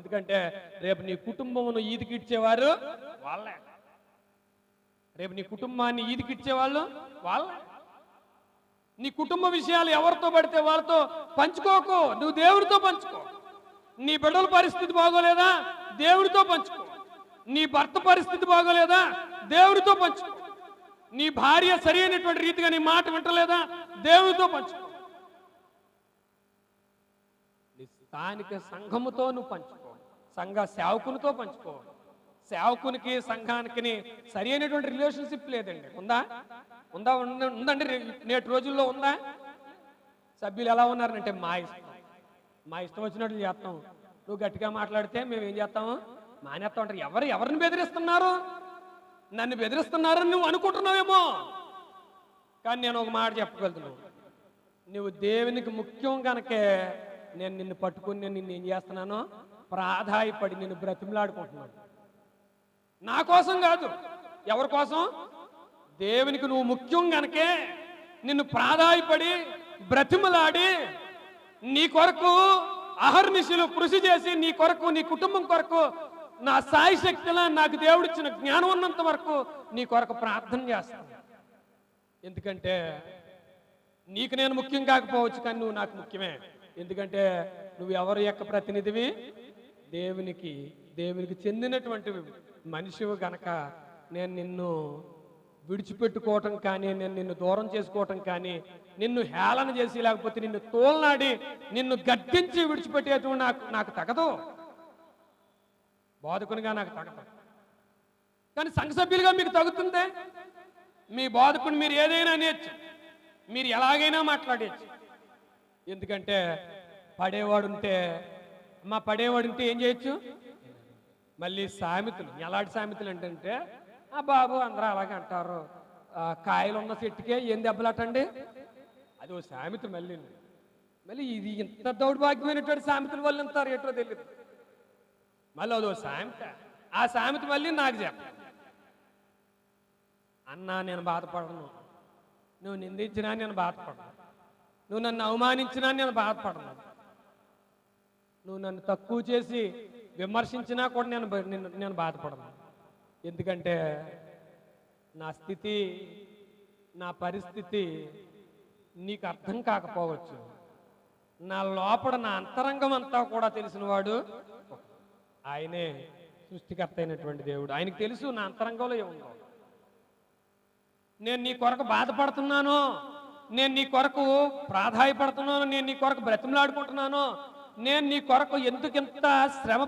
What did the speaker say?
ఎందుకంటే రేపు నీ కుటుంబమును ఈదికిచ్చేవారు వాళ్ళే. రేపు నీ కుటుంబాన్ని ఈదికిచ్చేవాళ్ళు వాళ్ళే. నీ కుటుంబ విషయాలు ఎవరితో పడితే వాళ్ళతో పంచుకోకు. నువ్వు దేవుడితో పంచుకో. నీ బిడ్డల పరిస్థితి బాగోలేదా? దేవుడితో పంచుకో. నీ భర్త పరిస్థితి బాగోలేదా? దేవుడితో పంచుకో. నీ భార్య సరైనటువంటి రీతిగా నీ మాట వింటలేదా? దేవుడితో పంచుకో. దానికి స్థానిక సంఘముతో నువ్వు పంచుకో. సంఘ సేవకునితో పంచుకో. సేవకునికి సంఘానికి సరి అయినటువంటి రిలేషన్షిప్ లేదండి. ఉందా? ఉందా? ఉందండి. నేటి రోజుల్లో ఉందా? సభ్యులు ఎలా ఉన్నారంటే మా ఇష్టం. మా ఇష్టం వచ్చినట్లు చేస్తాం. నువ్వు గట్టిగా మాట్లాడితే మేము ఏం చేస్తాము మానేస్తా ఉంటారు ఎవరు ఎవరిని బెదిరిస్తున్నారు? నన్ను బెదిరిస్తున్నారని నువ్వు అనుకుంటున్నావేమో? కానీ నేను ఒక మాట చెప్పగలుగుతున్నావు నువ్వు దేవునికి ముఖ్యం కనుకే నేను నిన్ను పట్టుకుని నేను నిన్ను ఏం చేస్తున్నానో ప్రాధాయపడి నిన్ను బ్రతిమలాడుకుంటున్నాను నా కోసం కాదు. ఎవరి కోసం? దేవునికి నువ్వు ముఖ్యం గనకే నిన్ను ప్రాధాయపడి బ్రతిమలాడి నీ కొరకు అహర్నిశలు కృషి చేసి నీ కొరకు నీ కుటుంబం కొరకు నా సాయి శక్తిలా నాకు దేవుడిచ్చిన జ్ఞానం ఉన్నంత వరకు నీ కొరకు ప్రార్థన చేస్తాను. ఎందుకంటే నీకు నేను ముఖ్యం కాకపోవచ్చు కానీ నువ్వు నాకు ముఖ్యమే. ఎందుకంటే నువ్వు ఎవరి యొక్క ప్రతినిధివి? దేవునికి. దేవునికి చెందినటువంటి మనిషివి గనక నేను నిన్ను విడిచిపెట్టుకోవటం కానీ నేను నిన్ను దూరం చేసుకోవటం కానీ నిన్ను హేళన చేసి లేకపోతే నిన్ను తోలనాడి నిన్ను గట్టించి విడిచిపెట్టేటువంటి నాకు నాకు తగదు. బోధకునిగా నాకు తగదు. కానీ సంఘ సభ్యులుగా మీకు తగుతుందే? మీ బోధకుని మీరు ఏదైనా అనేయచ్చు మీరు ఎలాగైనా మాట్లాడేయచ్చు. ఎందుకంటే పడేవాడు ఉంటే మా పడేవాడు ఉంటే ఏం చేయొచ్చు? మళ్ళీ సామెతలు. ఎలాంటి సామెతలు ఏంటంటే ఆ బాబు అందరూ అలాగే అంటారు. కాయలు ఉన్న చెట్టుకే ఏం దెబ్బలాటండి? అది ఓ సామెత మళ్ళీ. మళ్ళీ ఇది ఇంత దౌర్భాగ్యమైనటువంటి సామెతల వల్ల అంటారు ఏటో తెలియదు మళ్ళీ అదో సామెత. ఆ సామెత మళ్ళీ నాకు చెప్ప. అన్నా నేను బాధపడను. నువ్వు నిందించినా నేను బాధపడను. నువ్వు నన్ను అవమానించినా నేను బాధపడను. నువ్వు నన్ను తక్కువ చేసి విమర్శించినా కూడా నేను నేను బాధపడను. ఎందుకంటే నా స్థితి నా పరిస్థితి నీకు అర్థం కాకపోవచ్చు. నా లోపల నా అంతరంగం అంతా కూడా తెలిసినవాడు ఆయనే సృష్టికర్త అయినటువంటి దేవుడు. ఆయనకు తెలుసు నా అంతరంగంలో ఏముందో. నేను నీ కొరకు బాధపడుతున్నాను నేను నీ కొరకు ప్రాధాయపడుతున్నాను నేను నీ కొరకు బ్రతిమలాడుకుంటున్నాను నేను నీ కొరకు ఎందుకింత శ్రమ